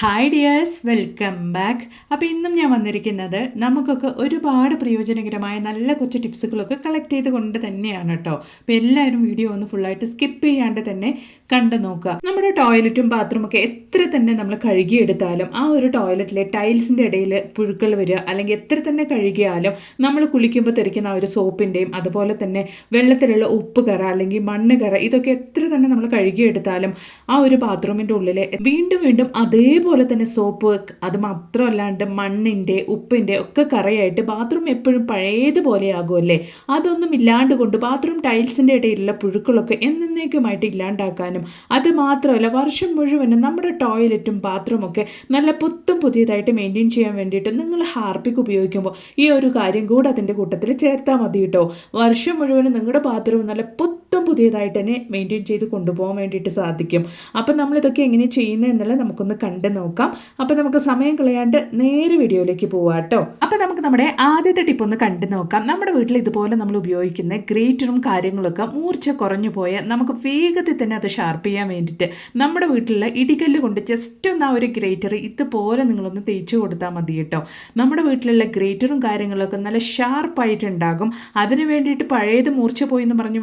Hi dears welcome back അപ്പോൾ ഇന്നും ഞാൻ വന്നിരിക്കുന്നത് നമുക്കൊക്കെ ഒരുപാട് പ്രയോജനകരമായ നല്ല കുറച്ച് ടിപ്സുകളൊക്കെ കളക്ട് ചെയ്ത് കൊണ്ട് തന്നെയാണ് കേട്ടോ അപ്പോൾ എല്ലാവരും വീഡിയോ ഒന്ന് ഫുള്ളായിട്ട് സ്കിപ്പ് ചെയ്യാണ്ട് തന്നെ കണ്ടു നോക്കുക. നമ്മുടെ ടോയ്ലറ്റും ബാത്റൂം ഒക്കെ എത്ര തന്നെ നമ്മൾ കഴുകിയെടുത്താലും ആ ഒരു ടോയ്ലറ്റിലെ ടൈൽസിന്റെ ഇടയിൽ പുഴുക്കൾ വരിക അല്ലെങ്കിൽ എത്ര തന്നെ കഴുകിയാലും നമ്മൾ കുളിക്കുമ്പോൾ തെറിക്കുന്ന ആ ഒരു സോപ്പിന്റെയും അതുപോലെ തന്നെ വെള്ളത്തിലുള്ള ഉപ്പ് കറ അല്ലെങ്കിൽ മണ്ണ് കറ ഇതൊക്കെ എത്ര തന്നെ നമ്മൾ കഴുകിയെടുത്താലും ആ ഒരു ബാത്റൂമിന്റെ ഉള്ളിൽ വീണ്ടും വീണ്ടും അതേപോലെ തന്നെ സോപ്പ് അത് മാത്രമല്ലാണ്ട് മണ്ണിന്റെ ഉപ്പിന്റെ ഒക്കെ കറയായിട്ട് ബാത്റൂം എപ്പോഴും പഴയതുപോലെ ആകുമല്ലേ അതൊന്നും ഇല്ലാണ്ട് കൊണ്ട് ബാത്റൂം ടൈൽസിന്റെ ഇടയിലുള്ള പുഴുക്കളൊക്കെ എന്നേക്കുമായിട്ട് ഇല്ലാണ്ടാക്കാനും അത് മാത്രമല്ല വർഷം മുഴുവനും നമ്മുടെ ടോയ്ലറ്റും ബാത്റൂമൊക്കെ നല്ല പുത്തും പുതിയതായിട്ട് മെയിന്റെയിൻ ചെയ്യാൻ വേണ്ടിയിട്ട് നിങ്ങൾ ഹാർപ്പിക്ക് ഉപയോഗിക്കുമ്പോൾ ഈ ഒരു കാര്യം കൂടെ അതിന്റെ കൂട്ടത്തിൽ ചേർത്താൽ മതി കേട്ടോ. വർഷം മുഴുവനും നിങ്ങളുടെ ബാത്റൂം നല്ല പുത്തും പുതിയതായിട്ട് തന്നെ മെയിന്റെയിൻ ചെയ്ത് കൊണ്ടുപോകാൻ വേണ്ടിയിട്ട് സാധിക്കും. അപ്പം നമ്മളിതൊക്കെ എങ്ങനെ ചെയ്യുന്നത് എന്നുള്ളത് നമുക്കൊന്ന് കണ്ട് നോക്കാം. അപ്പം നമുക്ക് സമയം കളയാണ്ട് നേരെ വീഡിയോയിലേക്ക് പോവാം കേട്ടോ അപ്പം നമുക്ക് നമ്മുടെ ആദ്യത്തെ ടിപ്പ് ഒന്ന് കണ്ടു നോക്കാം. നമ്മുടെ വീട്ടിൽ ഇതുപോലെ നമ്മൾ ഉപയോഗിക്കുന്ന ഗ്രേറ്ററും കാര്യങ്ങളൊക്കെ മൂർച്ച കുറഞ്ഞു പോയാൽ നമുക്ക് വേഗത്തിൽ തന്നെ അത് ഷാർപ്പ് ചെയ്യാൻ വേണ്ടിയിട്ട് നമ്മുടെ വീട്ടിലുള്ള ഇടികല്ല് കൊണ്ട് ജസ്റ്റ് ഒന്ന് ആ ഒരു ഗ്രേറ്റർ ഇതുപോലെ നിങ്ങളൊന്ന് തേച്ച് കൊടുത്താൽ മതി കേട്ടോ നമ്മുടെ വീട്ടിലുള്ള ഗ്രേറ്ററും കാര്യങ്ങളൊക്കെ നല്ല ഷാർപ്പായിട്ടുണ്ടാകും അതിന് വേണ്ടിയിട്ട് പഴയത് മൂർച്ച പോയി എന്ന് പറഞ്ഞ്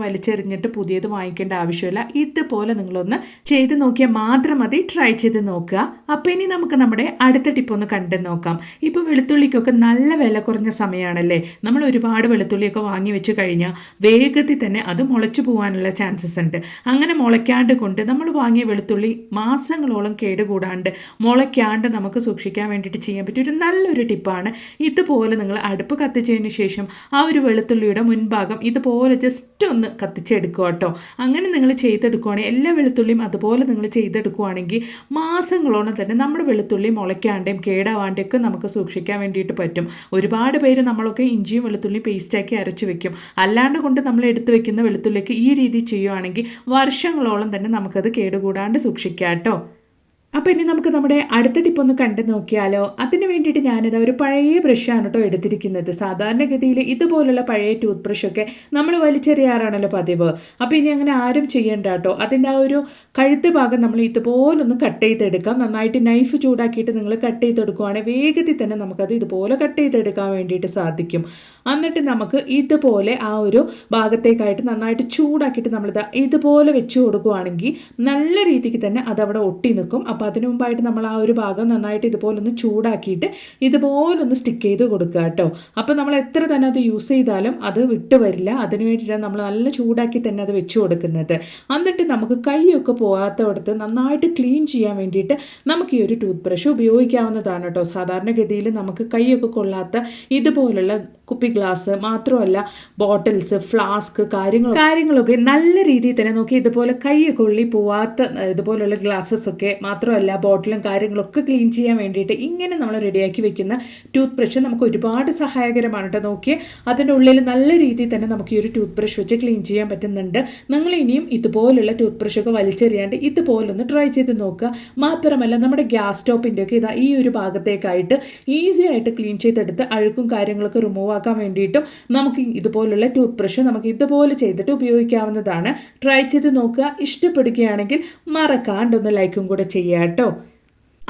വലിച്ചെറിഞ്ഞിട്ട് പുതിയത് വാങ്ങിക്കേണ്ട ആവശ്യമില്ല. ഇതുപോലെ നിങ്ങളൊന്ന് ചെയ്ത് നോക്കിയാൽ മാത്രം മതി. ട്രൈ ചെയ്ത് നോക്കുക. അപ്പോൾ ഇനി നമുക്ക് നമ്മുടെ അടുത്ത ടിപ്പ് ഒന്ന് കണ്ടു നോക്കാം. ഇപ്പോൾ വെളുത്തുള്ളിക്കൊക്കെ നല്ല വില കുറഞ്ഞ സമയമാണല്ലേ നമ്മൾ ഒരുപാട് വെളുത്തുള്ളിയൊക്കെ വാങ്ങി വെച്ച് കഴിഞ്ഞാൽ വേഗത്തിൽ തന്നെ അത് മുളച്ചു പോകാനുള്ള ചാൻസസ് ഉണ്ട്. അങ്ങനെ മുളയ്ക്കാണ്ട് കൊണ്ട് നമ്മൾ വാങ്ങിയ വെളുത്തുള്ളി മാസങ്ങളോളം കേടുകൂടാണ്ട് മുളയ്ക്കാണ്ട് നമുക്ക് സൂക്ഷിക്കാൻ വേണ്ടിയിട്ട് ചെയ്യാൻ പറ്റിയ ഒരു നല്ലൊരു ടിപ്പാണ് ഇതുപോലെ നിങ്ങൾ അടുപ്പ് കത്തിച്ചതിന് ശേഷം ആ ഒരു വെളുത്തുള്ളിയുടെ മുൻഭാഗം ഇതുപോലെ ജസ്റ്റ് ഒന്ന് കത്തിച്ചെടുക്കുക കേട്ടോ അങ്ങനെ നിങ്ങൾ ചെയ്തെടുക്കുകയാണെങ്കിൽ എല്ലാ വെളുത്തുള്ളിയും അതുപോലെ നിങ്ങൾ ചെയ്തെടുക്കുകയാണെങ്കിൽ മാസങ്ങളോളം തന്നെ നമ്മുടെ വെളുത്തുള്ളി മുളയ്ക്കാണ്ടേയും കേടാവാണ്ടേയും ഒക്കെ നമുക്ക് സൂക്ഷിക്കാൻ വേണ്ടിയിട്ട് പറ്റും. ഒരുപാട് പേര് നമ്മളൊക്കെ ഇഞ്ചിയും വെളുത്തുള്ളി പേസ്റ്റാക്കി അരച്ച് വെക്കും. അല്ലാണ്ട് കൊണ്ട് നമ്മൾ എടുത്ത് വെക്കുന്ന വെളുത്തുള്ളിക്ക് ഈ രീതി ചെയ്യുവാണെങ്കിൽ വർഷങ്ങളോളം തന്നെ നമുക്കത് കേടുകൂടാണ്ട് സൂക്ഷിക്കാം കേട്ടോ അപ്പോൾ ഇനി നമുക്ക് നമ്മുടെ അടുത്ത ടിപ്പ് ഒന്ന് കണ്ടു നോക്കിയാലോ? അതിന് വേണ്ടിയിട്ട് ഞാനിത് ഒരു പഴയ ബ്രഷാണ് കേട്ടോ എടുത്തിരിക്കുന്നത്. സാധാരണഗതിയിൽ ഇതുപോലുള്ള പഴയ ടൂത്ത് ബ്രഷൊക്കെ നമ്മൾ വലിച്ചെറിയാറാണല്ലോ പതിവ്. അപ്പോൾ ഇനി അങ്ങനെ ആരും ചെയ്യേണ്ട കേട്ടോ അതിന്റെ ആ ഒരു കഴുത്ത് ഭാഗം നമ്മൾ ഇതുപോലൊന്ന് കട്ട് ചെയ്തെടുക്കാം. നന്നായിട്ട് നൈഫ് ചൂടാക്കിയിട്ട് നിങ്ങൾ കട്ട് ചെയ്തെടുക്കുവാണെങ്കിൽ വേഗത്തിൽ തന്നെ നമുക്കത് ഇതുപോലെ കട്ട് ചെയ്തെടുക്കാൻ വേണ്ടിയിട്ട് സാധിക്കും. എന്നിട്ട് നമുക്ക് ഇതുപോലെ ആ ഒരു ഭാഗത്തേക്കായിട്ട് നന്നായിട്ട് ചൂടാക്കിയിട്ട് നമ്മളിത് ഇതുപോലെ വെച്ച് കൊടുക്കുകയാണെങ്കിൽ നല്ല രീതിക്ക് തന്നെ അതവിടെ ഒട്ടി നിൽക്കും. അപ്പോൾ അതിന് മുമ്പായിട്ട് നമ്മൾ ആ ഒരു ഭാഗം നന്നായിട്ട് ഇതുപോലൊന്ന് ചൂടാക്കിയിട്ട് ഇതുപോലൊന്ന് സ്റ്റിക്ക് ചെയ്ത് കൊടുക്കുക കേട്ടോ. അപ്പോൾ നമ്മൾ എത്ര തന്നെ അത് യൂസ് ചെയ്താലും അത് വിട്ടു വരില്ല. അതിന് വേണ്ടിയിട്ടാണ് നമ്മൾ നല്ല ചൂടാക്കി തന്നെ അത് വെച്ച് കൊടുക്കുന്നത്. എന്നിട്ട് നമുക്ക് കൈയൊക്കെ പോകാത്തവിടത്ത് നന്നായിട്ട് ക്ലീൻ ചെയ്യാൻ വേണ്ടിയിട്ട് നമുക്ക് ഈ ഒരു ടൂത്ത് ബ്രഷ് ഉപയോഗിക്കാവുന്നതാണ് കേട്ടോ. സാധാരണഗതിയിൽ നമുക്ക് കൈയൊക്കെ കൊള്ളാത്ത ഇതുപോലുള്ള കുപ്പി ഗ്ലാസ് മാത്രമല്ല ബോട്ടിൽസ് ഫ്ലാസ്ക് കാര്യങ്ങൾ കാര്യങ്ങളൊക്കെ നല്ല രീതിയിൽ തന്നെ നോക്കി ഇതുപോലെ കൈ കൊള്ളി പോവാത്ത ഇതുപോലുള്ള ഗ്ലാസ്സസ് ഒക്കെ മാത്രമല്ല ബോട്ടിലും കാര്യങ്ങളൊക്കെ ക്ലീൻ ചെയ്യാൻ വേണ്ടിയിട്ട് ഇങ്ങനെ നമ്മൾ റെഡിയാക്കി വെക്കുന്ന ടൂത്ത് ബ്രഷ് നമുക്ക് ഒരുപാട് സഹായകരമാണ് കേട്ടോ നോക്കി അതിന്റെ ഉള്ളിൽ നല്ല രീതിയിൽ തന്നെ നമുക്ക് ഈ ഒരു ടൂത്ത് ബ്രഷ് വെച്ച് ക്ലീൻ ചെയ്യാൻ പറ്റുന്നുണ്ട്. നിങ്ങൾ ഇനിയും ഇതുപോലുള്ള ടൂത്ത് ബ്രഷൊക്കെ വലിച്ചെറിയാണ്ട് ഇതുപോലൊന്ന് ട്രൈ ചെയ്ത് നോക്കുക. മാത്രമല്ല നമ്മുടെ ഗ്യാസ് സ്റ്റോപ്പിന്റെ ഒക്കെ ഇതാ ഈ ഒരു ഭാഗത്തേക്കായിട്ട് ഈസി ആയിട്ട് ക്ലീൻ ചെയ്തെടുത്ത് അഴുക്കും കാര്യങ്ങളൊക്കെ റിമൂവ് ആക്കാൻ വേണ്ടിയിട്ടും നമുക്ക് ഇതുപോലുള്ള ടൂത്ത് ബ്രഷ് നമുക്ക് ഇതുപോലെ ചെയ്തിട്ട് ഉപയോഗിക്കാവുന്നതാണ്. ട്രൈ ചെയ്ത് നോക്കുക. ഇഷ്ടപ്പെടുകയാണെങ്കിൽ മറക്കാണ്ടൊന്ന് ലൈക്കും കൂടെ ചെയ്യുക. കേട്ടോ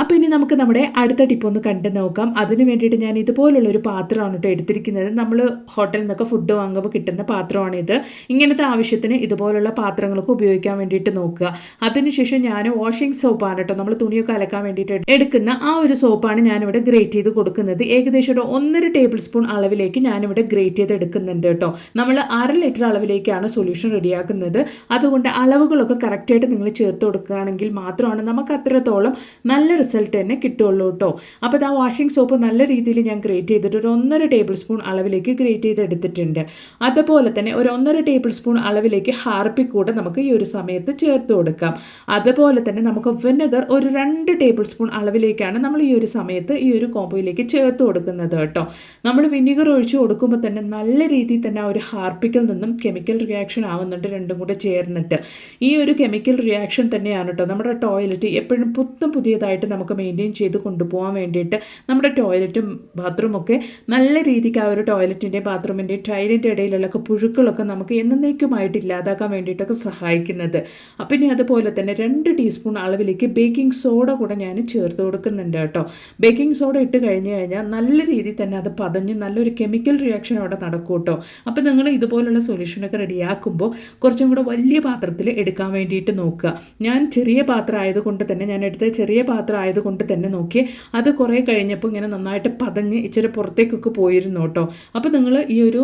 അപ്പോൾ ഇനി നമുക്ക് നമ്മുടെ അടുത്ത ടിപ്പ് ഒന്ന് കണ്ടു നോക്കാം. അതിന് വേണ്ടിയിട്ട് ഞാൻ ഇതുപോലുള്ള ഒരു പാത്രമാണ് കേട്ടോ എടുത്തിരിക്കുന്നത്. നമ്മൾ ഹോട്ടലിൽ നിന്നൊക്കെ ഫുഡ് വാങ്ങുമ്പോൾ കിട്ടുന്ന പാത്രമാണിത് ഇങ്ങനത്തെ ആവശ്യത്തിന് ഇതുപോലുള്ള പാത്രങ്ങളൊക്കെ ഉപയോഗിക്കാൻ വേണ്ടിയിട്ട് നോക്കുക. അതിനുശേഷം ഞാൻ വാഷിംഗ് സോപ്പാണ് കേട്ടോ നമ്മൾ തുണിയൊക്കെ അലക്കാൻ വേണ്ടിയിട്ട് എടുക്കുന്ന ആ ഒരു സോപ്പാണ് ഞാനിവിടെ ഗ്രേറ്റ് ചെയ്ത് കൊടുക്കുന്നത്. ഏകദേശം ഒരു ഒന്നര ടേബിൾ സ്പൂൺ അളവിലേക്ക് ഞാനിവിടെ ഗ്രേറ്റ് ചെയ്ത് എടുക്കുന്നുണ്ട് കേട്ടോ നമ്മൾ അര ലിറ്റർ അളവിലേക്കാണ് സൊല്യൂഷൻ റെഡിയാക്കുന്നത് അതുകൊണ്ട് അളവുകളൊക്കെ കറക്റ്റായിട്ട് നിങ്ങൾ ചേർത്ത് കൊടുക്കുകയാണെങ്കിൽ മാത്രമാണ് നമുക്ക് അത്രത്തോളം നല്ല റിസൾട്ട് തന്നെ കിട്ടുള്ളൂ കേട്ടോ. അപ്പോൾ ആ വാഷിംഗ് സോപ്പ് നല്ല രീതിയിൽ ഞാൻ ഗ്രേറ്റ് ചെയ്തിട്ട് ഒരു ഒന്നര ടേബിൾ സ്പൂൺ അളവിലേക്ക് ഗ്രേറ്റ് ചെയ്തെടുത്തിട്ടുണ്ട്. അതുപോലെ തന്നെ ഒരു ഒന്നര ടേബിൾ സ്പൂൺ അളവിലേക്ക് ഹാർപ്പിക് കൂടെ നമുക്ക് ഈ ഒരു സമയത്ത് ചേർത്ത് കൊടുക്കാം. അതുപോലെ തന്നെ നമുക്ക് വിനെഗർ ഒരു രണ്ട് ടേബിൾ സ്പൂൺ അളവിലേക്കാണ് നമ്മൾ ഈ ഒരു സമയത്ത് ഈ ഒരു കോമ്പോയിലേക്ക് ചേർത്ത് കൊടുക്കുന്നത് കേട്ടോ. നമ്മൾ വിനിഗർ ഒഴിച്ച് കൊടുക്കുമ്പോൾ തന്നെ നല്ല രീതിയിൽ തന്നെ ആ ഒരു ഹാർപ്പിക്കിൽ നിന്നും കെമിക്കൽ റിയാക്ഷൻ ആവുന്നുണ്ട് രണ്ടും കൂടെ ചേർന്നിട്ട്. ഈ ഒരു കെമിക്കൽ റിയാക്ഷൻ തന്നെയാണ് കേട്ടോ നമ്മുടെ ടോയ്ലറ്റ് എപ്പോഴും പുത്തും പുതിയതായിട്ട് നമുക്ക് മെയിന്റെയിൻ ചെയ്ത് കൊണ്ടുപോകാൻ വേണ്ടിയിട്ട് നമ്മുടെ ടോയ്ലറ്റും ബാത്റൂമൊക്കെ നല്ല രീതിക്ക് ആ ഒരു ടോയ്ലറ്റിന്റെയും ബാത്റൂമിന്റെയും ടൈലിന്റെ ഇടയിലുള്ള പുഴുക്കളൊക്കെ നമുക്ക് എന്നേക്കുമായിട്ട് ഇല്ലാതാക്കാൻ വേണ്ടിയിട്ടൊക്കെ സഹായിക്കുന്നത്. അപ്പം ഇനി അതുപോലെ തന്നെ രണ്ട് ടീസ്പൂൺ അളവിലേക്ക് ബേക്കിംഗ് സോഡ കൂടെ ഞാൻ ചേർത്ത് കൊടുക്കുന്നുണ്ട് കേട്ടോ. ബേക്കിംഗ് സോഡ ഇട്ട് കഴിഞ്ഞ് കഴിഞ്ഞാൽ നല്ല രീതിയിൽ തന്നെ അത് പതഞ്ഞ് നല്ലൊരു കെമിക്കൽ റിയാക്ഷൻ അവിടെ നടക്കും കേട്ടോ. അപ്പം നിങ്ങൾ ഇതുപോലുള്ള സൊല്യൂഷനൊക്കെ റെഡിയാക്കുമ്പോൾ കുറച്ചും കൂടെ വലിയ പാത്രത്തിൽ എടുക്കാൻ വേണ്ടിയിട്ട് നോക്കുക. ഞാൻ ചെറിയ പാത്രം ആയതുകൊണ്ട് തന്നെ ഞാൻ എടുത്ത ചെറിയ പാത്രം ആയതുകൊണ്ട് തന്നെ നോക്കി അത് കുറേ കഴിഞ്ഞപ്പോൾ ഇങ്ങനെ നന്നായിട്ട് പതഞ്ഞ് ഇച്ചിരി പുറത്തേക്കൊക്കെ പോയിരുന്നു കേട്ടോ. അപ്പോൾ നിങ്ങൾ ഈ ഒരു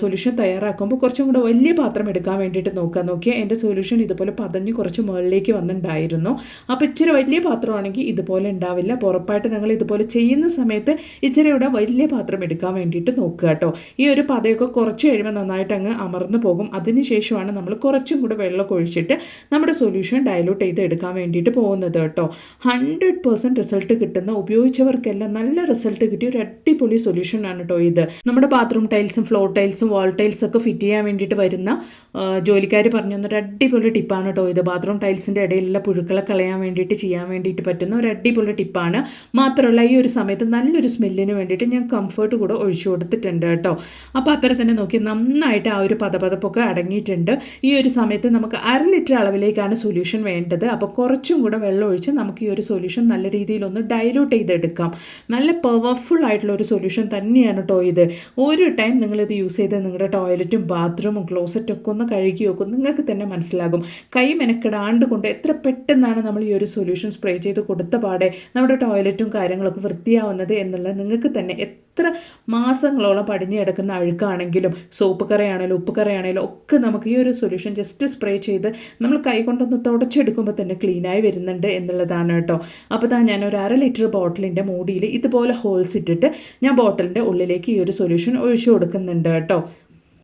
സൊല്യൂഷൻ തയ്യാറാക്കുമ്പോൾ കുറച്ചും കൂടെ വലിയ പാത്രം എടുക്കാൻ വേണ്ടിയിട്ട് നോക്കുക. നോക്കിയാൽ എന്റെ സൊല്യൂഷൻ ഇതുപോലെ പതഞ്ഞ് കുറച്ച് മുകളിലേക്ക് വന്നിട്ടുണ്ടായിരുന്നു. അപ്പോൾ ഇച്ചിരി വലിയ പാത്രമാണെങ്കിൽ ഇതുപോലെ ഉണ്ടാവില്ല. അപ്പോൾ ഉറപ്പായിട്ട് നിങ്ങൾ ഇതുപോലെ ചെയ്യുന്ന സമയത്ത് ഇച്ചിരി ഇവിടെ വലിയ പാത്രം എടുക്കാൻ വേണ്ടിയിട്ട് നോക്കുക കേട്ടോ. ഈ ഒരു പതയൊക്കെ കുറച്ച് കഴിയുമ്പോൾ നന്നായിട്ട് അങ്ങ് അമർന്നു പോകും. അതിനുശേഷമാണ് നമ്മൾ കുറച്ചും കൂടെ വെള്ളം ഒഴിച്ചിട്ട് നമ്മുടെ സൊല്യൂഷൻ ഡയലൂട്ട് ചെയ്ത് എടുക്കാൻ വേണ്ടിയിട്ട് പോകുന്നത് കേട്ടോ. ഹൺഡ്രഡ് പേഴ്സന്റ് റിസൾട്ട് കിട്ടുന്ന ഉപയോഗിച്ചവർക്കെല്ലാം നല്ല റിസൾട്ട് കിട്ടിയ ഒരു അടിപൊളി സൊല്യൂഷൻ ആണ് കേട്ടോ ഇത്. നമ്മുടെ ബാത്റൂം ടൈൽസും ഫ്ലോർ ടൈൽസും വാൾ ടൈൽസും ഒക്കെ ഫിറ്റ് ചെയ്യാൻ വേണ്ടിയിട്ട് വരുന്ന ജോലിക്കാർ പറഞ്ഞു തന്ന ഒരു അടിപൊളി ടിപ്പാണ് കേട്ടോ ഇത്. ബാത്റൂം ടൈൽസിന്റെ ഇടയിലുള്ള പുഴുക്കളെ കളയാൻ വേണ്ടിയിട്ട് ചെയ്യാൻ വേണ്ടിയിട്ട് പറ്റുന്ന ഒരു അടിപൊളി ടിപ്പാണ് മാത്രമല്ല ഈ ഒരു സമയത്ത് നല്ലൊരു സ്മെല്ലിന് വേണ്ടിയിട്ട് ഞാൻ കംഫർട്ട് കൂടെ ഒഴിച്ചു കൊടുത്തിട്ടുണ്ട് കേട്ടോ അപ്പോൾ അത്ര തന്നെ നോക്കി നന്നായിട്ട് ആ ഒരു പതപതപ്പൊക്കെ അടങ്ങിയിട്ടുണ്ട്. ഈ ഒരു സമയത്ത് നമുക്ക് അര ലിറ്റർ അളവിലേക്കാണ് സൊല്യൂഷൻ വേണ്ടത്. അപ്പോൾ കുറച്ചും കൂടെ വെള്ളം ഒഴിച്ച് നമുക്ക് ഈ ഒരു സൊല്യൂഷൻ നല്ല രീതിയിൽ ഒന്ന് ചെയ്തെടുക്കാം. നല്ല പവർഫുൾ ആയിട്ടുള്ള ഒരു സൊല്യൂഷൻ തന്നെയാണ് കേട്ടോ ഇത്. ഒരു ടൈം നിങ്ങളിത് യൂസ് ചെയ്ത് നിങ്ങളുടെ ടോയ്ലറ്റും ബാത്റൂമും ക്ലോസറ്റും ഒക്കെ ഒന്ന് കഴുകി വെക്കും. നിങ്ങൾക്ക് തന്നെ മനസ്സിലാകും. കൈ മെനക്കെടാണ്ട് കൊണ്ട് എത്ര പെട്ടെന്നാണ് നമ്മൾ ഈ ഒരു സൊല്യൂഷൻ സ്പ്രേ ചെയ്ത് കൊടുത്ത പാടെ നമ്മുടെ ടോയ്ലറ്റും കാര്യങ്ങളൊക്കെ വൃത്തിയാവുന്നത് എന്നുള്ളത് നിങ്ങൾക്ക് തന്നെ എത്ര മാസങ്ങളോളം പടിഞ്ഞു കിടക്കുന്ന അഴുക്കാണെങ്കിലും സോപ്പ് കറയാണെങ്കിലും ഉപ്പ് കറയാണെങ്കിലും ഒക്കെ നമുക്ക് ഈ ഒരു സൊല്യൂഷൻ ജസ്റ്റ് സ്പ്രേ ചെയ്ത് നമ്മൾ കൈ കൊണ്ടൊന്ന് തുടച്ചെടുക്കുമ്പോൾ തന്നെ ക്ലീനായി വരുന്നുണ്ട് എന്നുള്ളതാണ് കേട്ടോ. അപ്പോൾ താ ഞാൻ ഒരു അര ലിറ്റർ ബോട്ടിലിന്റെ മൂടിയിൽ ഇതുപോലെ ഹോൾസ് ഇട്ടിട്ട് ഞാൻ ബോട്ടിലിന്റെ ഉള്ളിലേക്ക് ഈ ഒരു സൊല്യൂഷൻ ഒഴിച്ചു കൊടുക്കുന്നുണ്ട് കേട്ടോ.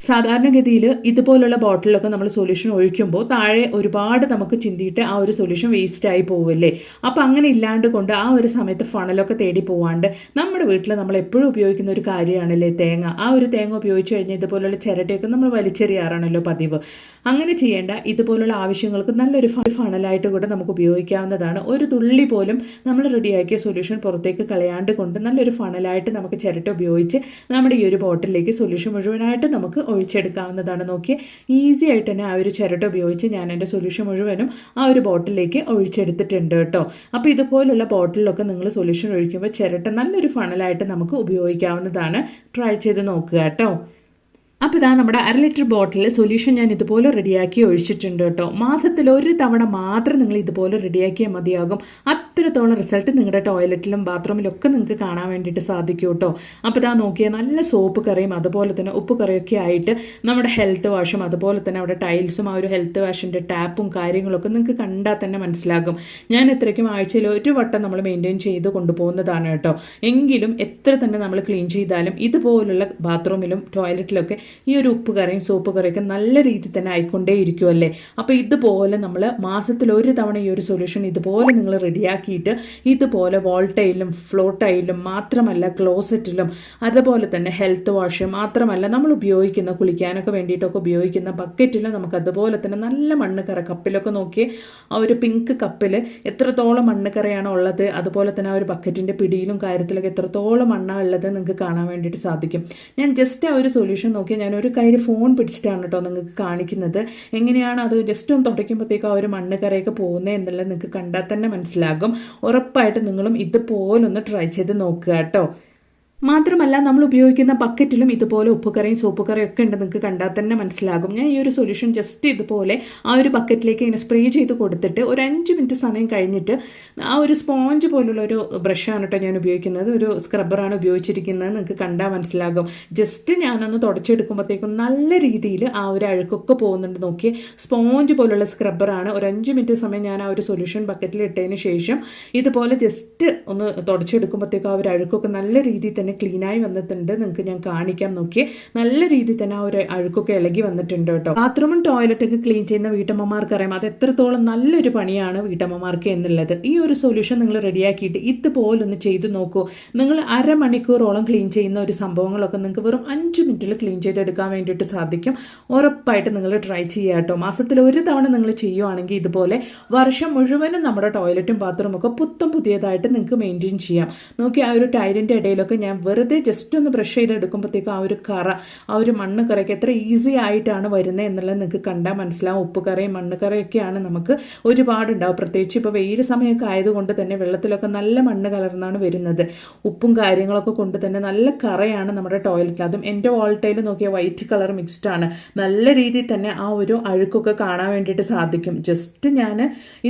സാധാരണഗതിയിൽ ഇതുപോലുള്ള ബോട്ടിലൊക്കെ നമ്മൾ സൊല്യൂഷൻ ഒഴിക്കുമ്പോൾ താഴെ ഒരുപാട് നമുക്ക് ചിന്തിയിട്ട് ആ ഒരു സൊല്യൂഷൻ വേസ്റ്റായി പോവില്ലേ? അപ്പോൾ അങ്ങനെ ഇല്ലാണ്ട് കൊണ്ട് ആ ഒരു സമയത്ത് ഫണലൊക്കെ തേടി പോവാണ്ട് നമ്മുടെ വീട്ടിൽ നമ്മൾ എപ്പോഴും ഉപയോഗിക്കുന്ന ഒരു കാര്യമാണല്ലേ തേങ്ങ. ആ ഒരു തേങ്ങ ഉപയോഗിച്ച് കഴിഞ്ഞാൽ ഇതുപോലുള്ള ചിരട്ടയൊക്കെ നമ്മൾ വലിച്ചെറിയാറാണല്ലോ പതിവ്. അങ്ങനെ ചെയ്യേണ്ട ഇതുപോലുള്ള ആവശ്യങ്ങൾക്ക് നല്ലൊരു ഫണലായിട്ട് കൂടെ നമുക്ക് ഉപയോഗിക്കാവുന്നതാണ്. ഒരു തുള്ളി പോലും നമ്മൾ റെഡിയാക്കിയ സൊല്യൂഷൻ പുറത്തേക്ക് കളയാണ്ട് കൊണ്ട് നല്ലൊരു ഫണലായിട്ട് നമുക്ക് ചിരട്ട ഉപയോഗിച്ച് നമ്മുടെ ഈ ഒരു ബോട്ടിലേക്ക് സൊല്യൂഷൻ മുഴുവനായിട്ട് നമുക്ക് ഒഴിച്ചെടുക്കാവുന്നതാണ്. നോക്കി ഈസി ആയിട്ട് തന്നെ ആ ഒരു ചിരട്ട ഉപയോഗിച്ച് ഞാൻ എന്റെ സൊല്യൂഷൻ മുഴുവനും ആ ഒരു ബോട്ടിലേക്ക് ഒഴിച്ചെടുത്തിട്ടുണ്ട് കേട്ടോ. അപ്പോൾ ഇതുപോലുള്ള ബോട്ടിലൊക്കെ നിങ്ങൾ സൊല്യൂഷൻ ഒഴിക്കുമ്പോൾ ചിരട്ട നല്ലൊരു ഫണലായിട്ട് നമുക്ക് ഉപയോഗിക്കാവുന്നതാണ്. ട്രൈ ചെയ്ത് നോക്കുക കേട്ടോ. അപ്പോൾ ഇതാ നമ്മുടെ അര ലിറ്റർ ബോട്ടിൽ സൊല്യൂഷൻ ഞാൻ ഇതുപോലെ റെഡിയാക്കി ഒഴിച്ചിട്ടുണ്ട് കേട്ടോ. മാസത്തിൽ ഒരു തവണ മാത്രം നിങ്ങൾ ഇതുപോലെ റെഡിയാക്കിയാൽ മതിയാകും. അത്രത്തോളം റിസൾട്ട് നിങ്ങളുടെ ടോയ്ലറ്റിലും ബാത്റൂമിലും ഒക്കെ നിങ്ങൾക്ക് കാണാൻ വേണ്ടിയിട്ട് സാധിക്കും കേട്ടോ. അപ്പോൾ ഇതാ നോക്കിയാൽ നല്ല സോപ്പ് കറിയും അതുപോലെ തന്നെ ഉപ്പ് കറിയൊക്കെ ആയിട്ട് നമ്മുടെ ഹെൽത്ത് വാഷും അതുപോലെ തന്നെ അവിടെ ടൈൽസും ആ ഒരു ഹെൽത്ത് വാഷിന്റെ ടാപ്പും കാര്യങ്ങളൊക്കെ നിങ്ങൾക്ക് കണ്ടാൽ തന്നെ മനസ്സിലാകും. ഞാൻ എത്രയ്ക്കും ആഴ്ചയിൽ ഒരു വട്ടം നമ്മൾ മെയിന്റെയിൻ ചെയ്ത് കൊണ്ടുപോകുന്നതാണ് കേട്ടോ. എങ്കിലും എത്ര തന്നെ നമ്മൾ ക്ലീൻ ചെയ്താലും ഇതുപോലുള്ള ബാത്റൂമിലും ടോയ്ലറ്റിലൊക്കെ ഈ ഒരു ഉപ്പ് കറിയും സോപ്പ് കറിയൊക്കെ നല്ല രീതിയിൽ തന്നെ ആയിക്കൊണ്ടേ ഇരിക്കുമല്ലേ അപ്പോൾ ഇതുപോലെ നമ്മൾ മാസത്തിൽ ഒരു തവണ ഈ ഒരു സൊല്യൂഷൻ ഇതുപോലെ നിങ്ങൾ റെഡിയാക്കിയിട്ട് ഇതുപോലെ വോൾട്ടയിലും ഫ്ലോട്ടയിലും മാത്രമല്ല ക്ലോസറ്റിലും അതുപോലെ തന്നെ ഹെൽത്ത് വാഷ് മാത്രമല്ല നമ്മൾ ഉപയോഗിക്കുന്ന കുളിക്കാനൊക്കെ വേണ്ടിയിട്ടൊക്കെ ഉപയോഗിക്കുന്ന ബക്കറ്റിലും നമുക്ക് അതുപോലെ തന്നെ നല്ല മണ്ണ് കറ കപ്പിലൊക്കെ നോക്കി ആ ഒരു പിങ്ക് കപ്പിൽ എത്രത്തോളം മണ്ണ് കറയാണ് ഉള്ളത് അതുപോലെ തന്നെ ആ ഒരു ബക്കറ്റിന്റെ പിടിയിലും കാര്യത്തിലൊക്കെ എത്രത്തോളം മണ്ണാണ് ഉള്ളത് നിങ്ങൾക്ക് കാണാൻ വേണ്ടിയിട്ട് സാധിക്കും. ഞാൻ ജസ്റ്റ് ആ ഒരു സൊല്യൂഷൻ നോക്കി ഞാൻ ഒരു കയ്യിൽ ഫോൺ പിടിച്ചിട്ടാണ് കേട്ടോ നിങ്ങൾക്ക് കാണിക്കുന്നത്. എങ്ങനെയാണ് അത് ജസ്റ്റ് ഒന്ന് തുടയ്ക്കുമ്പോഴത്തേക്കും ആ ഒരു മണ്ണ് കറയൊക്കെ പോകുന്നത് എന്നുള്ളത് നിങ്ങൾക്ക് കണ്ടാൽ തന്നെ മനസ്സിലാകും. ഉറപ്പായിട്ട് നിങ്ങളും ഇതുപോലൊന്ന് ട്രൈ ചെയ്ത് നോക്കുക കേട്ടോ. മാത്രമല്ല നമ്മൾ ഉപയോഗിക്കുന്ന ബക്കറ്റിലും ഇതുപോലെ ഉപ്പുകറിയും സോപ്പുകറിയും ഒക്കെ ഉണ്ട്. നിങ്ങൾക്ക് കണ്ടാൽ തന്നെ മനസ്സിലാകും. ഞാൻ ഈ ഒരു സൊല്യൂഷൻ ജസ്റ്റ് ഇതുപോലെ ആ ഒരു ബക്കറ്റിലേക്ക് ഇങ്ങനെ സ്പ്രേ ചെയ്ത് കൊടുത്തിട്ട് ഒരു അഞ്ച് മിനിറ്റ് സമയം കഴിഞ്ഞിട്ട് ആ ഒരു സ്പോഞ്ച് പോലുള്ള ഒരു ബ്രഷാണ് കേട്ടോ ഞാൻ ഉപയോഗിക്കുന്നത്. ഒരു സ്ക്രബ്ബറാണ് ഉപയോഗിച്ചിരിക്കുന്നത്. നിങ്ങൾക്ക് കണ്ടാൽ മനസ്സിലാകും. ജസ്റ്റ് ഞാനൊന്ന് തുടച്ചെടുക്കുമ്പോഴത്തേക്കും നല്ല രീതിയിൽ ആ ഒരു അഴുക്കൊക്കെ പോകുന്നുണ്ട്. നോക്കി സ്പോഞ്ച് പോലുള്ള സ്ക്രബ്ബറാണ് ഒരു അഞ്ച് മിനിറ്റ് സമയം ഞാൻ ആ ഒരു സൊല്യൂഷൻ ബക്കറ്റിൽ ഇട്ടതിന് ശേഷം ഇതുപോലെ ജസ്റ്റ് ഒന്ന് തുടച്ചെടുക്കുമ്പോഴത്തേക്കും ആ ഒരു അഴുക്കൊക്കെ നല്ല രീതിയിൽ തന്നെ തന്നെ ക്ലീനായി വന്നിട്ടുണ്ട്. നിങ്ങൾക്ക് ഞാൻ കാണിക്കാൻ നോക്കി നല്ല രീതിയിൽ തന്നെ ആ ഒരു അഴുക്കൊക്കെ ഇളകി വന്നിട്ടുണ്ട് കേട്ടോ. ബാത്റൂമും ടോയ്ലറ്റൊക്കെ ക്ലീൻ ചെയ്യുന്ന വീട്ടമ്മമാർക്ക് അറിയാം അത് എത്രത്തോളം നല്ലൊരു പണിയാണ് വീട്ടമ്മമാർക്ക് എന്നുള്ളത്. ഈ ഒരു സൊല്യൂഷൻ നിങ്ങൾ റെഡിയാക്കിയിട്ട് ഇതുപോലൊന്ന് ചെയ്തു നോക്കൂ. നിങ്ങൾ അരമണിക്കൂറോളം ക്ലീൻ ചെയ്യുന്ന ഒരു സംഭവങ്ങളൊക്കെ നിങ്ങൾക്ക് വെറും അഞ്ച് മിനിറ്റിൽ ക്ലീൻ ചെയ്തെടുക്കാൻ വേണ്ടിയിട്ട് സാധിക്കും. ഉറപ്പായിട്ട് നിങ്ങൾ ട്രൈ ചെയ്യുക കേട്ടോ. മാസത്തിൽ ഒരു തവണ നിങ്ങൾ ചെയ്യുവാണെങ്കിൽ ഇതുപോലെ വർഷം മുഴുവനും നമ്മുടെ ടോയ്ലറ്റും ബാത്റൂമൊക്കെ പുത്തം പുതിയതായിട്ട് നിങ്ങൾക്ക് മെയിന്റെയിൻ ചെയ്യാം. നോക്കി ആ ഒരു ടൈലിന്റെ ഇടയിലൊക്കെ ഞാൻ വെറുതെ ജസ്റ്റ് ഒന്ന് ബ്രഷ് ചെയ്തെടുക്കുമ്പോഴത്തേക്കും ആ ഒരു കറ ആ ഒരു മണ്ണ് കറയൊക്കെ എത്ര ഈസി ആയിട്ടാണ് വരുന്നത് എന്നുള്ളത് നിങ്ങൾക്ക് കണ്ടാൽ മനസ്സിലാവും. ഉപ്പ് കറയും മണ്ണ് കറയൊക്കെയാണ് നമുക്ക് ഒരുപാടുണ്ടാവും. പ്രത്യേകിച്ച് ഇപ്പോൾ വെയിൽ സമയമൊക്കെ ആയതുകൊണ്ട് തന്നെ വെള്ളത്തിലൊക്കെ നല്ല മണ്ണ് കലർന്നാണ് വരുന്നത്. ഉപ്പും കാര്യങ്ങളൊക്കെ കൊണ്ട് തന്നെ നല്ല കറയാണ് നമ്മുടെ ടോയ്ലറ്റിൽ അതും എന്റെ വാൾട്ടയിൽ നോക്കിയ വൈറ്റ് കളർ മിക്സ്ഡ് ആണ്. നല്ല രീതിയിൽ തന്നെ ആ ഒരു അഴുക്കൊക്കെ കാണാൻ വേണ്ടിയിട്ട് സാധിക്കും. ജസ്റ്റ് ഞാൻ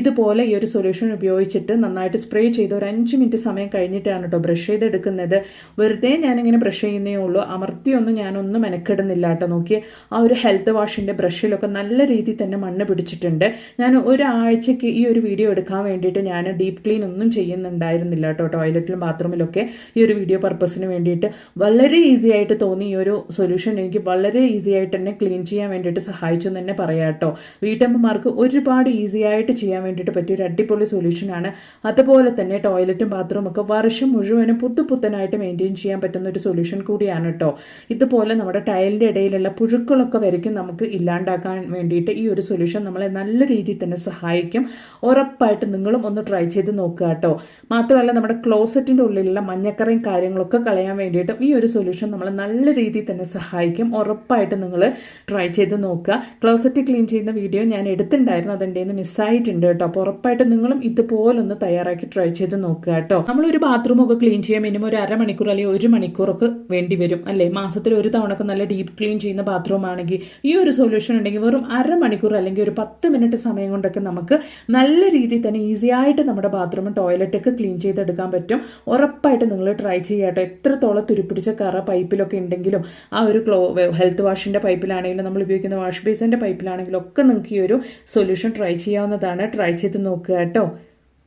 ഇതുപോലെ ഈ ഒരു സൊല്യൂഷൻ ഉപയോഗിച്ചിട്ട് നന്നായിട്ട് സ്പ്രേ ചെയ്ത് ഒരു അഞ്ച് മിനിറ്റ് സമയം കഴിഞ്ഞിട്ടാണ് കേട്ടോ ബ്രഷ് ചെയ്തെടുക്കുന്നത്. വെറുതെ ഞാനിങ്ങനെ ബ്രഷ് ചെയ്യുന്നേ ഉള്ളൂ. അമർത്തിയൊന്നും ഞാനൊന്നും മെനക്കെടുന്നില്ല കേട്ടോ. നോക്കി ആ ഒരു ഹെൽത്ത് വാഷിന്റെ ബ്രഷിലൊക്കെ നല്ല രീതിയിൽ തന്നെ മണ്ണ് പിടിച്ചിട്ടുണ്ട്. ഞാൻ ഒരാഴ്ചയ്ക്ക് ഈ ഒരു വീഡിയോ എടുക്കാൻ വേണ്ടിയിട്ട് ഞാൻ ഡീപ്പ് ക്ലീൻ ഒന്നും ചെയ്യുന്നുണ്ടായിരുന്നില്ല കേട്ടോ. ടോയ്ലറ്റിലും ബാത്റൂമിലൊക്കെ ഈ ഒരു വീഡിയോ പർപ്പസിന് വേണ്ടിയിട്ട്. വളരെ ഈസി ആയിട്ട് തോന്നി ഈ ഒരു സൊല്യൂഷൻ എനിക്ക്. വളരെ ഈസി ആയിട്ട് തന്നെ ക്ലീൻ ചെയ്യാൻ വേണ്ടിയിട്ട് സഹായിച്ചു എന്ന് തന്നെ പറയാം കേട്ടോ. വീട്ടമ്മമാർക്ക് ഒരുപാട് ഈസി ആയിട്ട് ചെയ്യാൻ വേണ്ടിയിട്ട് പറ്റിയ ഒരു അടിപൊളി സൊല്യൂഷനാണ് അതുപോലെ തന്നെ ടോയ്ലറ്റും ബാത്റൂമൊക്കെ വർഷം മുഴുവനും പുത്തു പുത്തനായിട്ട് മെയിന്റെയിൻ ചെയ്യാൻ പറ്റുന്ന ഒരു സൊല്യൂഷൻ കൂടിയാണ് കേട്ടോ ഇതുപോലെ നമ്മുടെ ടൈലിന്റെ ഇടയിലുള്ള പുഴുക്കളൊക്കെ വരയ്ക്കും നമുക്ക് ഇല്ലാണ്ടാക്കാൻ വേണ്ടിയിട്ട് ഈ ഒരു സൊല്യൂഷൻ നമ്മളെ നല്ല രീതിയിൽ തന്നെ സഹായിക്കും. ഉറപ്പായിട്ട് നിങ്ങളും ഒന്ന് ട്രൈ ചെയ്ത് നോക്കുക കേട്ടോ മാത്രമല്ല നമ്മുടെ ക്ലോസറ്റിന്റെ ഉള്ളിലുള്ള മഞ്ഞക്കറയും കാര്യങ്ങളൊക്കെ കളയാൻ വേണ്ടിയിട്ട് ഈ ഒരു സൊല്യൂഷൻ നമ്മളെ നല്ല രീതിയിൽ തന്നെ സഹായിക്കും. ഉറപ്പായിട്ട് നിങ്ങൾ ട്രൈ ചെയ്ത് നോക്കുക. ക്ലോസറ്റ് ക്ലീൻ ചെയ്യുന്ന വീഡിയോ ഞാൻ എടുത്തിട്ടുണ്ടായിരുന്നു. അതെന്റെ മിസ്സായിട്ടുണ്ട് കേട്ടോ അപ്പോൾ ഉറപ്പായിട്ട് നിങ്ങളും ഇതുപോലൊന്ന് തയ്യാറാക്കി ട്രൈ ചെയ്ത് നോക്കുക കേട്ടോ നമ്മളൊരു ബാത്റൂമൊക്കെ ക്ലീൻ ചെയ്യാൻ മിനിമം ഒരു അരമണിക്കൂർ ഒരു മണിക്കൂറൊക്കെ വേണ്ടി വരും അല്ലേ? മാസത്തിൽ ഒരു തവണക്ക് നല്ല ഡീപ്പ് ക്ലീൻ ചെയ്യുന്ന ബാത്റൂം ആണെങ്കിൽ ഈ ഒരു സൊല്യൂഷൻ ഉണ്ടെങ്കിൽ വെറും അരമണിക്കൂർ അല്ലെങ്കിൽ ഒരു പത്ത് മിനിറ്റ് സമയം കൊണ്ടൊക്കെ നമുക്ക് നല്ല രീതിയിൽ തന്നെ ഈസി ആയിട്ട് നമ്മുടെ ബാത്റൂമും ടോയ്ലറ്റൊക്കെ ക്ലീൻ ചെയ്തെടുക്കാൻ പറ്റും. ഉറപ്പായിട്ട് നിങ്ങൾ ട്രൈ ചെയ്യാട്ടോ എത്രത്തോളം തുരുപ്പിടിച്ച കറ പൈപ്പിലൊക്കെ ഉണ്ടെങ്കിലും ആ ഒരു ക്ലോ ഹെൽത്ത് വാഷിന്റെ പൈപ്പിലാണെങ്കിലും നമ്മൾ ഉപയോഗിക്കുന്ന വാഷ് ബേസിന്റെ പൈപ്പിലാണെങ്കിലും ഒക്കെ നിങ്ങൾക്ക് ഈ ഒരു സൊല്യൂഷൻ ട്രൈ ചെയ്യാവുന്നതാണ്. ട്രൈ ചെയ്ത് നോക്കുക കേട്ടോ.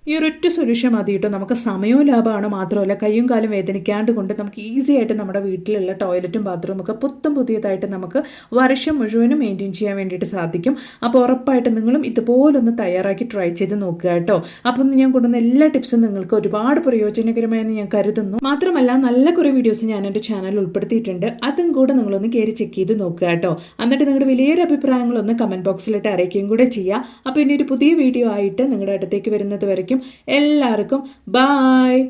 ഈ ഒരൊറ്റ സൊല്യൂഷൻ മതി കേട്ടോ. നമുക്ക് സമയവും ലാഭമാണ് മാത്രമല്ല കൈയും കാലും വേദനിക്കാണ്ട് കൊണ്ട് നമുക്ക് ഈസി ആയിട്ട് നമ്മുടെ വീട്ടിലുള്ള ടോയ്ലറ്റും ബാത്റൂമും ഒക്കെ പുത്തും പുതിയതായിട്ട് നമുക്ക് വർഷം മുഴുവനും മെയിന്റെയിൻ ചെയ്യാൻ വേണ്ടിയിട്ട് സാധിക്കും. അപ്പോൾ ഉറപ്പായിട്ട് നിങ്ങളും ഇതുപോലൊന്ന് തയ്യാറാക്കി ട്രൈ ചെയ്ത് നോക്കുക കേട്ടോ. അപ്പം ഞാൻ കൊണ്ടുവന്ന എല്ലാ ടിപ്സും നിങ്ങൾക്ക് ഒരുപാട് പ്രയോജനകരമായെന്ന് ഞാൻ കരുതുന്നു. മാത്രമല്ല നല്ല കുറേ വീഡിയോസ് ഞാൻ എന്റെ ചാനലിൽ ഉൾപ്പെടുത്തിയിട്ടുണ്ട്. അതും കൂടെ നിങ്ങളൊന്ന് കയറി ചെക്ക് ചെയ്ത് നോക്കുക കേട്ടോ. എന്നിട്ട് നിങ്ങളുടെ വലിയൊരു അഭിപ്രായങ്ങളൊന്ന് കമന്റ് ബോക്സിലിട്ട് അറിയിക്കുകയും കൂടെ ചെയ്യുക. അപ്പോൾ ഇനി ഒരു പുതിയ വീഡിയോ ആയിട്ട് നിങ്ങളുടെ അടുത്തേക്ക് വരുന്നത് വരയ്ക്കും. എല്ലാവർക്കും ബായ്